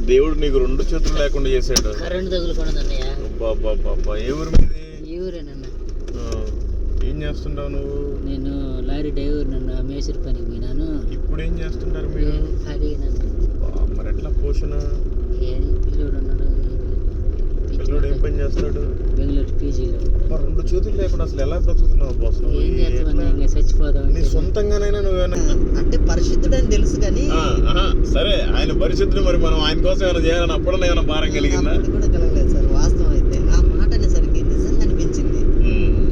దేవుడు నీకు రెండు చేతులు లేకుండా చేశాడు. కరెంట్ ఏ ఊరు మీది? ఈ ఊరేనన్న. ఆ, ఏం చేస్తుంటావు నువ్వు? నేను లారీ డ్రైవర్ నన్ను మేసరి పనికి పోయినాను. ఇప్పుడు ఏం చేస్తుంటారు మీరు ఖాళీగా మరి ఎట్లా పోషణ? ఏం పిల్లోడు పిల్లడు ఏం పని చేస్తాడు బెంగళూరు పీజీలో. రెండు చేతులు లేకుండా అసలు ఎలా బ్రతుకుతున్నావు బాస్ నీ సొంతంగానైనా నువ్వేనా అంటే పరిశుద్ధుడని తెలుసు కానీ సరే ఆయన పరిస్థితులు మరి మనం ఆయన కోసం ఏమైనా చేయాలని అప్పుడన్నా ఏమైనా భారం కలిగిందా? కూడా కలగలేదు సార్ వాస్తవం అయితే. ఆ మాట అనేసరికి నిజంగా అనిపించింది.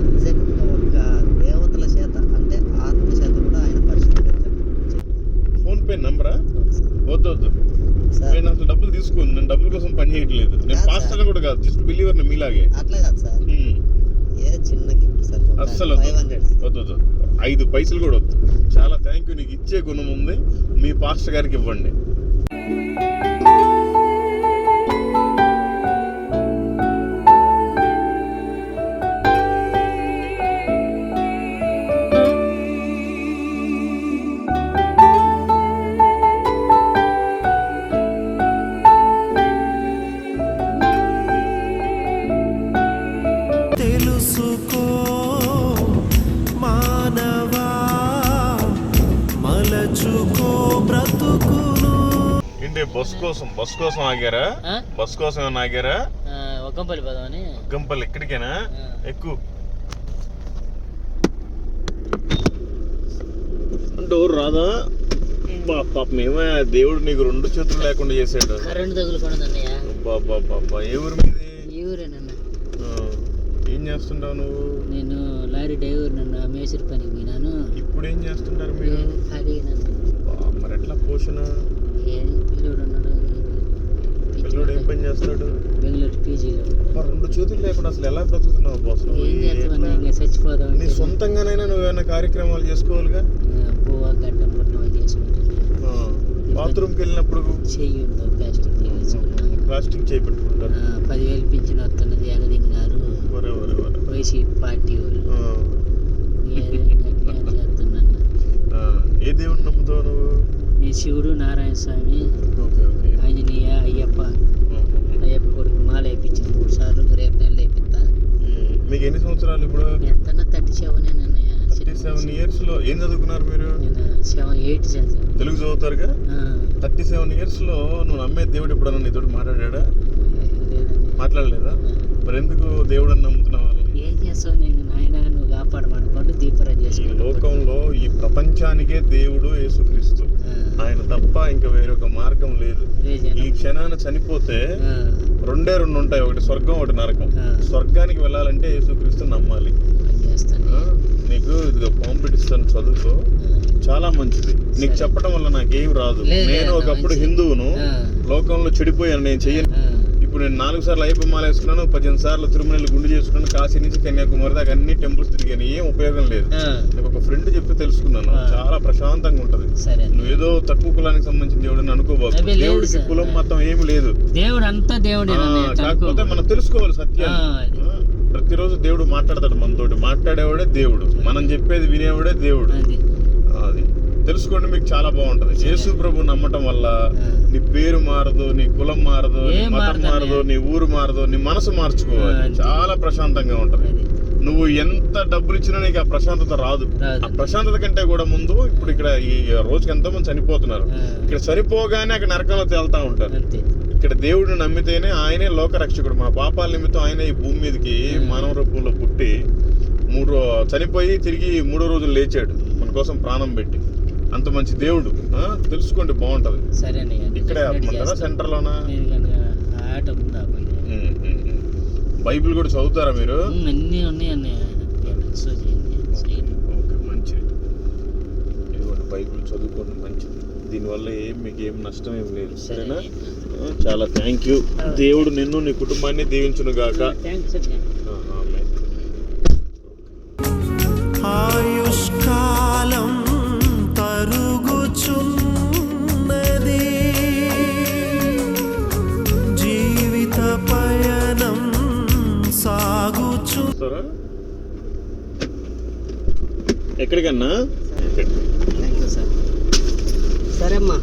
నిజంగా ఒక దేవతల చేత అంటే ఆత్మ చేత కూడా ఆయన పరిశుద్ధుడని చెప్పి ఫోన్ పే నంబరా? వద్దు వద్దు. నేను అసలు డబ్బులు తీసుకుంది నేను డబ్బుల కోసం పని చేయట్లేదు. నేను పాస్టర్ కూడా కాదు జస్ట్ బిలీవర్ మీలాగే. అట్లా కాదు సార్. చిన్న గిఫ్ట్ సార్ అస్సలు వద్దు. ఐదు పైసలు కూడా వద్దు. చాలా థ్యాంక్ యూ నీకు ఇచ్చే గుణం ఉంది. మీ పాస్టర్ గారికి ఇవ్వండి. బ్రతుకును. ఏంటి బస్ కోసం బస్ కోసం ఆగారా? బస్ కోసం ఏమైనా ఆగారా? ఆ, ఒక్కంపల్లి పోదామని. గంపల్ ఎక్కడికైనా. ఎక్కువ డోర్ రాదా? బా పాపం ఏమయ్యా దేవుడు నీకు రెండు చేతులు లేకుండా చేశాడు కరెంట్ తగులుకున్నది అన్నయ్య బాబా బాబా ఏ ఊరు మీది? ఈ ఊరేనన్న ఆ, ఏం చేస్తుంటావు నువ్వు? నేను లారీ డ్రైవర్ నన్ను మేసరి పనికి పోయినాను. ఇప్పుడు ఏం చేస్తుంటారు మీరు? నన్ను మరి ఎట్లా పోషణ ఏం పిల్లోడు ఏం పని చేస్తాడు బెంగళూరు పీజీలో. రెండు చేతులు లేకుండా అసలు ఎలా బ్రతుకుతున్నావు బాస్ నువ్వు? నీ సొంతంగానైనా నువ్వేమైనా కార్యక్రమాలు చేసుకోవాలిగా? బాత్రూమ్కి వెళ్ళినప్పుడు? చెయ్యి ప్లాస్టిక్ ప్లాస్టిక్ చేపెట్టుకుంటారు పదివేలు పింఛన్ వస్తున్నది ఎగదిగినారు వైసీపీ పార్టీ వాళ్ళు. ఏ- దేవుడిని నమ్ముతావు నువ్వు? నేను శివుడు నారాయణ స్వామి ఓకే ఓకే. ఆంజనేయ అయ్యప్ప. అయ్యప్ప కొడుకు మాల వేయించాను మూడు సార్లు రేపు నెలలు వేపిస్తా. మీకు ఎన్ని సంవత్సరాలు ఇప్పుడు? ఎంత థర్టీ సెవెన్ థర్టీ సెవెన్ ఇయర్స్లో ఏం చదువుకున్నారు మీరు? సెవెన్ ఎయిట్ చదివాను తెలుగు చదువుతారుగా? థర్టీ సెవెన్ ఇయర్స్లో నువ్వు నమ్మే దేవుడు ఎప్పుడన్నా నీతో మాట్లాడా మాట్లాడలేదా. మరి ఎందుకు దేవుడు అని నమ్ముతున్నావు ఏం చేస్తావు నేను నాయన? నువ్వు కాపాడమనుకోండి దీపరం చేసుకుంటా లోకంలో ఈ ప్రపంచానికే దేవుడు యేసుక్రీస్తు. ఆయన తప్ప ఇంకా వేరొక మార్గం లేదు. ఈ క్షణాన చనిపోతే రెండే రెండు ఉంటాయి. ఒకటి స్వర్గం ఒకటి నరకం. స్వర్గానికి వెళ్ళాలంటే యేసుక్రీస్తు నమ్మాలి? నీకు ఇదిగో కాంపిటీషన్ చదువుకో. చాలా మంచిది. నీకు. చెప్పడం వల్ల నాకేం రాదు. నేను ఒకప్పుడు. హిందువును. లోకంలో చెడిపోయాను నేను చెయ్యను. ఇప్పుడు నేను నాలుగు సార్లు అయ్యప్ప మాల వేసుకున్నాను పద్దెనిమిది సార్లు తిరుమలలో గుండు చేసుకున్నాను కాశీ నుంచి కన్యాకుమారి దాకా అన్ని టెంపుల్స్ తిరిగాను ఏం ఉపయోగం లేదు. నాకు ఒక ఫ్రెండ్ చెప్పి తెలుసుకున్నాను. చాలా ప్రశాంతంగా ఉంటది. ఏదో తక్కువ కులానికి సంబంధించిన దేవుడు అని అనుకోబాకు. అబ్బే, లేదు దేవుడికి. కులం మొత్తం ఏమి లేదు. దేవుడు అంతా దేవుడే కాకపోతే మనం తెలుసుకోవాలి సత్యం. ప్రతిరోజు దేవుడు మాట్లాడతాడు మనతోటి. మాట్లాడేవాడే దేవుడు. మనం చెప్పేది వినేవాడే దేవుడు. అది. తెలుసుకోండి మీకు చాలా బాగుంటది యేసు ప్రభు నమ్మటం వల్ల. నీ పేరు మారదు నీ కులం మారదు నీ మతం? మారదు నీ ఊరు మారదు నీ మనసు మార్చుకోవాలి. చాలా ప్రశాంతంగా ఉంటది నువ్వు ఎంత డబ్బులు ఇచ్చినా నీకు ఆ ప్రశాంతత రాదు. ఆ ప్రశాంతత కంటే కూడా ముందు ఇప్పుడు ఇక్కడ ఈ రోజుకి ఎంతో మంది చనిపోతున్నారు. ఇక్కడ చనిపోగానే అక్కడ నరకంలో తేలుతా ఉంటారు ఇక్కడ దేవుడిని నమ్మితేనే ఆయనే లోక రక్షకుడు మన పాపాల నిమిత్తం ఆయన ఈ భూమి మీదకి. మానవ రూపంలో పుట్టి మూడు చనిపోయి తిరిగి మూడో రోజులు లేచాడు మన కోసం ప్రాణం పెట్టి అంత మంచి దేవుడు? తెలుసుకోండి బాగుంటది. సరే ఇక్కడే ఉమ్, ఉమ్. బైబిల్ కూడా చదువుతారా మీరు? అన్నీ ఉన్నాయి అన్నయ్య. ఓకే మంచిది. ఇదిగోండి బైబిల్ చదువుకోండి మంచిది. దీనివల్ల ఏం మీకు ఏం నష్టం ఏం లేదు. సరేనా? చాలా థ్యాంక్ యూ దేవుడు నిన్ను నీ కుటుంబాన్ని దీవించును గాక సాగుచు వస్తారా ఎక్కడికన్నా సరే అమ్మా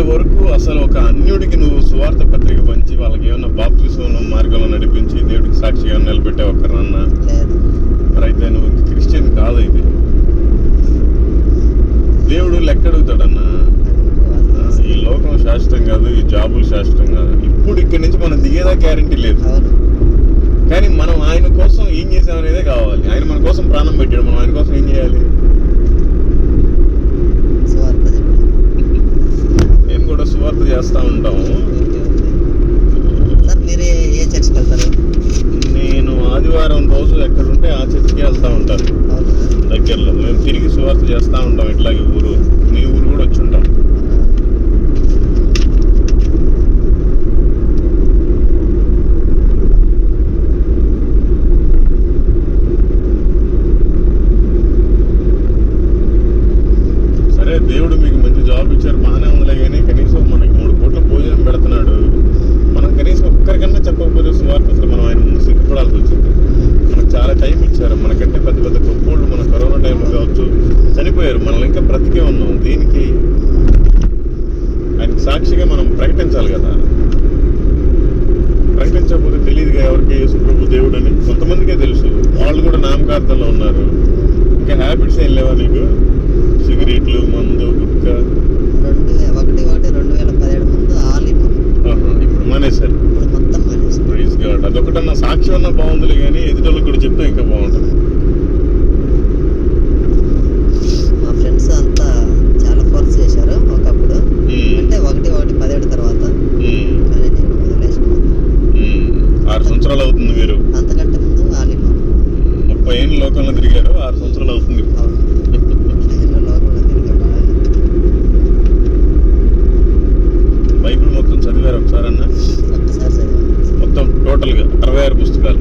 ఇప్పటి వరకు అసలు ఒక అన్యుడికి నువ్వు సువార్త పత్రిక పంచి వాళ్ళకి ఏమన్నా బాప్తిసంలో మార్గంలో నడిపించి దేవుడికి సాక్షిగా నిలబెట్టే ఒక్కరన్నా మరి అయితే నువ్వు క్రిస్టియన్ కాదు అయితే దేవుడు లెక్కడుగుతాడన్న ఈ లోకం శాశ్వతం కాదు ఈ జాబులు శాశ్వతం కాదు. ఇప్పుడు ఇక్కడి నుంచి మనం దిగేదా గ్యారంటీ లేదు. కానీ మనం ఆయన కోసం ఏం చేసామనేదే కావాలి. ఆయన మన కోసం ప్రాణం పెట్టాడు. మనం ఆయన కోసం ఏం చేయాలి? కూడా సువార్త చేస్తూ ఉంటాము మీరే ఏ చర్చ్కి వెళ్తారు? నేను ఆదివారం రోజు ఎక్కడుంటే ఆ చర్చికి వెళ్తూ ఉంటాను. దగ్గరలో. మేము తిరిగి సువార్త చేస్తూ ఉంటాం ఇట్లాగే ఊరు. డ్రగ్స్ ఏం లేవా నీకు? సిగరెట్లు మందు గుక్క రెండు ఒకటి ఒకటి రెండు వేల పదిహేడు ముందు ఆలిపు ఇప్పుడు మానేశారు. ఇప్పుడు మొత్తం మానేసి ప్రైజ్ గాడ్ అదొకటన్నా సాక్ష్యం అన్నా బాగుందిలే కానీ ఎదుటోళ్ళకి కూడా చెప్తే ఇంకా బాగుంటుంది. beraber bustuk galiba.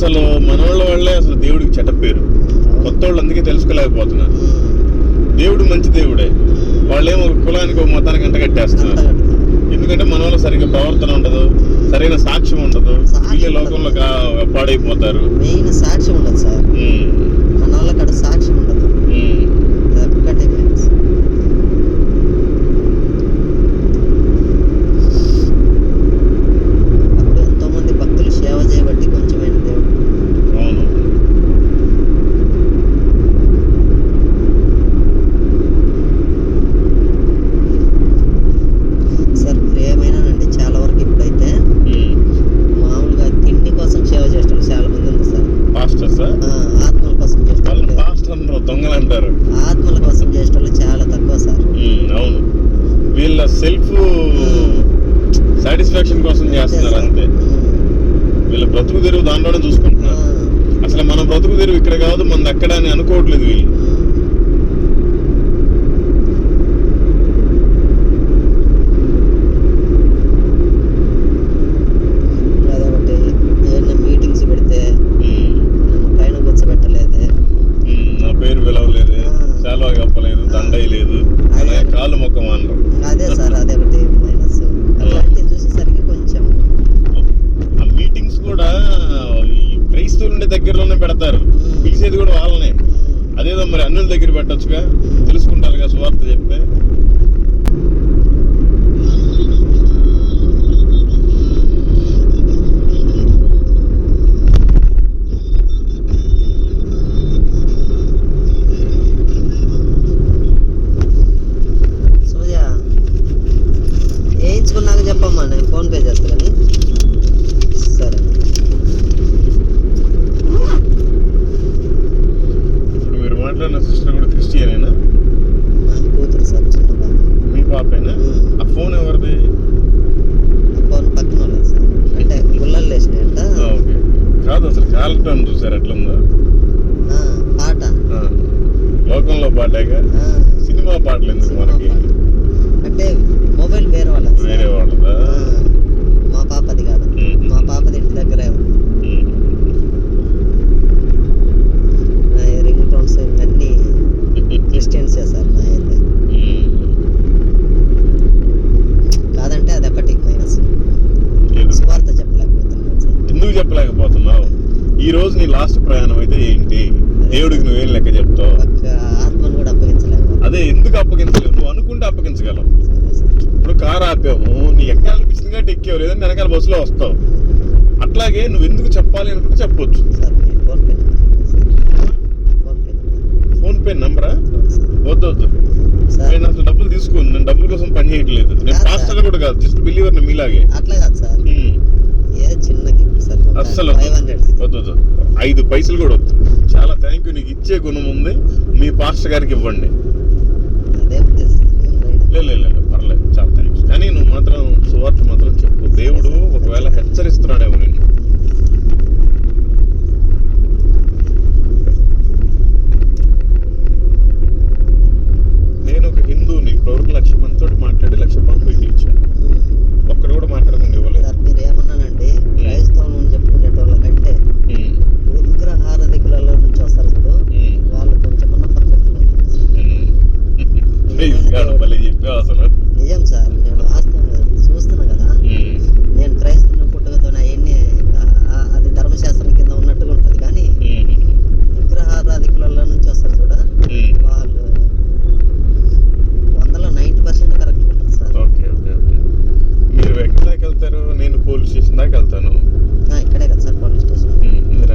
అసలు మనవాళ్ళ వాళ్ళే అసలు దేవుడికి చెడ్డ పేరు. కొత్త వాళ్ళు అందుకే తెలుసుకోలేకపోతున్నారు. దేవుడు మంచి దేవుడే. వాళ్ళేమో కులానికి ఒక మతానికి అంట కట్టేస్తున్నారు. ఎందుకంటే మన వాళ్ళ సరిగ్గా ప్రవర్తన ఉండదు సరైన సాక్ష్యం ఉండదు వీళ్ళ లోకంలో పాడైపోతారు. మెయిన్ సాక్ష్యం ఉండదు సార్. మన వాళ్ళకి సాక్ష్యం ఉండదు. కాలువ కప్పలేదు దండయి లేదు. కాలు మొక్క మానరు అదే సార్ అదే ఒకటి మైనస్ అట్లాంటివి చూసేసరికి కొంచెం ఆ మీటింగ్స్ కూడా క్రైస్తవులు ఉండే దగ్గరలోనే పెడతారు. పిలిచేది కూడా వాళ్ళనే. అదేదో మరి అన్నుల దగ్గర పెట్టచ్చుగా. తెలుసుకుంటారుగా సువార్త చెప్తే. మాట్లాడిన సిస్టర్ కూడా క్రిస్టియనేనా మీ పాపేనా? ఆ ఫోన్ ఎవరిది? ఫోన్ పక్కన అంటే గుళ్ళలు వేసినాయంట. ఓకే. కాదు అసలు కాలటం చూసారు? ఎట్లుందో పాట. లోకంలో పాటేగా? సినిమా పాటలు ఎందుకు మనకి? అంటే మొబైల్ వేరే వాళ్ళ వేరే వాళ్ళదా? మా పాపది చెప్పలేకపోతున్నావు. ఈ రోజు నీ లాస్ట్ ప్రయాణం అయితే ఏంటి? దేవుడికి నువ్వేం లెక్క చెప్తావు? అదే ఎందుకు అప్పగించలేవు? నువ్వు అనుకుంటే అప్పగించగలవు. ఇప్పుడు కారు ఆపాము నీ ఎక్కాలనిపించింది కాబట్టి ఎక్కావు లేదంటే వెనకాల బస్సులో వస్తావు. అట్లాగే నువ్వు ఎందుకు చెప్పాలి అనుకుంటే చెప్పొచ్చు. సార్ మీ ఫోన్ పే. నెంబర్? వద్దు వద్దు. నేను అసలు డబ్బులు తీసుకోను నేను డబ్బుల కోసం పని చేయట్లేదు. నేను పాస్టర్. కూడా కాదు జస్ట్ బిలీవర్ మీలాగే. అట్లా కాదు సార్. అస్సలు వద్దు. వద్దు ఐదు పైసలు కూడా వద్దు. చాలా థ్యాంక్ యూ నీకు ఇచ్చే గుణం ఉంది. మీ పాస్టర్ గారికి ఇవ్వండి. లేదు లేదు. లేదు లేదు లేదు, పర్లేదు. చాలా థ్యాంక్స్ కానీ నువ్వు మాత్రం సువార్త మాత్రం చెప్పు. దేవుడు ఒకవేళ హెచ్చరిస్తున్నాడేమో నేను నేను ఒక హిందువుని ఇప్పటివరకు లక్ష మందితో మాట్లాడి లక్ష పంపిణీ ఇచ్చాను ఒక్కడు కూడా మాట్లాడకుండా ఇవ్వలేదు సార్ మీరు ఏమన్నానండి క్రైస్తవం అని చెప్పుకునేటోళ్ళ కంటే ఉమ్, విగ్రహారధికులలో నుంచి వస్తారు చూడు ఉమ్, వాళ్ళు కొంచెమన్నా పర్ఫెక్ట్ ఉమ్. ప్లీజ్ గాడు భలే చెప్పావు అసలు నిజం సార్ నేను వాస్తవం చూస్తున్నా కదా ఉమ్, నేను క్రైస్తవుని పుట్టుకతో అవన్నీ అది ధర్మశాస్త్రం కింద ఉన్నట్టుగా ఉంటుంది కానీ ఉమ్, విగ్రహారాధికులలో నుంచి వస్తారు చూడ ఉమ్. వాళ్ళు వందలో నైంటీ పర్సెంట్ కరెక్ట్ ఉంటుంది సార్ ఓకే ఓకే ఓకే మీరు ఎక్కడి దాకా వెళ్తారు నేను పోలీస్ స్టేషన్ దాకా వెళ్తాను ఆ, ఇక్కడే కదా సార్ పోలీస్ స్టేషన్ ఉమ్, మీరు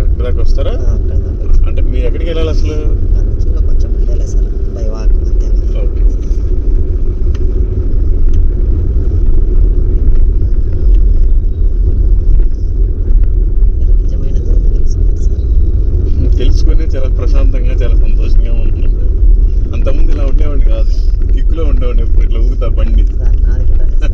అక్కడి దాకా వస్తారా ఆ, అక్కడే దాకా. అంటే మీరు ఎక్కడికి వెళ్ళాలి అసలు ఆ నుంచిలో కొంచెం ముందేలే సార్ బై వాక్ అంతే ఓకే మీరు నిజమైన దేవుడు తెలుసుకుంది సార్ తెలుసుకొని చాలా ప్రశాంతంగా చాలా సంతోషంగా ఉంటున్నాను అంతకుముందు ఇలా ఉండేవాడిని కాదు కిక్కులో ఉండేవాడిని ఇప్పుడు ఇట్లా ఊగుతా బండి సార్ నాది కూడా సార్.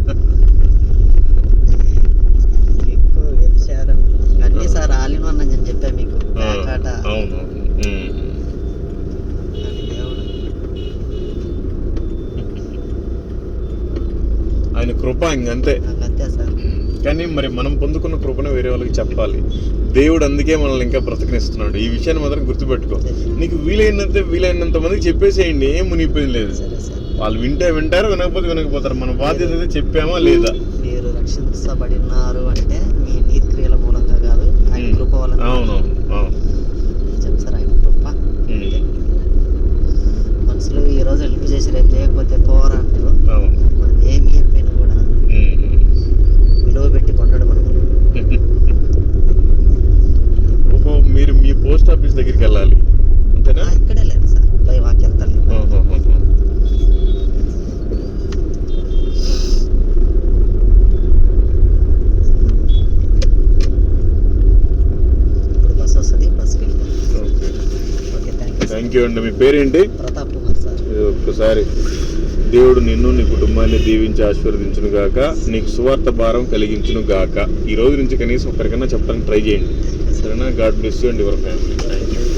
ఎక్కువ వ్యభిచారం అన్నీ సార్ ఆలిన వన్ అని చెప్పా మీకు ఆ, కాట అవును అవును. ఉమ్. అది దేవుడు ఆయన కృప ఇంకంతే నాకు అంతే సార్ కానీ మరి మనం కృపను వేరే వాళ్ళకి చెప్పాలి. దేవుడు అందుకే మనల్ని ఇంకా బ్రతకనిస్తున్నాడు. ఈ విషయాన్ని మాత్రం గుర్తుపెట్టుకో. నీకు వీలైనంత వీలైనంత మందికి చెప్పేసేయండి ఏం మునిగిపోయింది లేదు. సరే సార్. వాళ్ళు వింటే వింటారు వినకపోతే వినకపోతారు. మన బాధ్యత అయితే చెప్పామా లేదా? మీరు రక్షించబడినారు అంటే మీ నీతి క్రియల మూలంగా కాదు ఆయన. కృప వలన అవును. సార్ ఆయన కృప. మనుషులు ఈ రోజు హెల్ప్ చేసి రేపు చేయకపోతే పోరా అంటారు అవును. మనం ఏమి ఇవ్వకపోయినా కూడా ఉమ్. విలువ పెట్టి కొన్నాడు మనం ఓహో మీరు మీ పోస్ట్ ఆఫీస్ దగ్గరికి వెళ్ళాలి. అంతేనా? ఇక్కడే లేదు సార్. బై వాక్ వెళ్తాను థ్యాంక్ యూ అండి. మీ పేరేంటి? ప్రతాప్ కుమార్ సార్ ఇది ఒక్కసారి. దేవుడు నిన్ను నీ కుటుంబాన్ని దీవించి ఆశీర్వదించును గాక నీకు సువార్త భారం కలిగించును గాక ఈ రోజు నుంచి కనీసం ఒకరికైనా చెప్పడానికి ట్రై చేయండి. సరేనా గాడ్ బ్లెస్ యూ అండి యువర్ ఫ్యామిలీ థ్యాంక్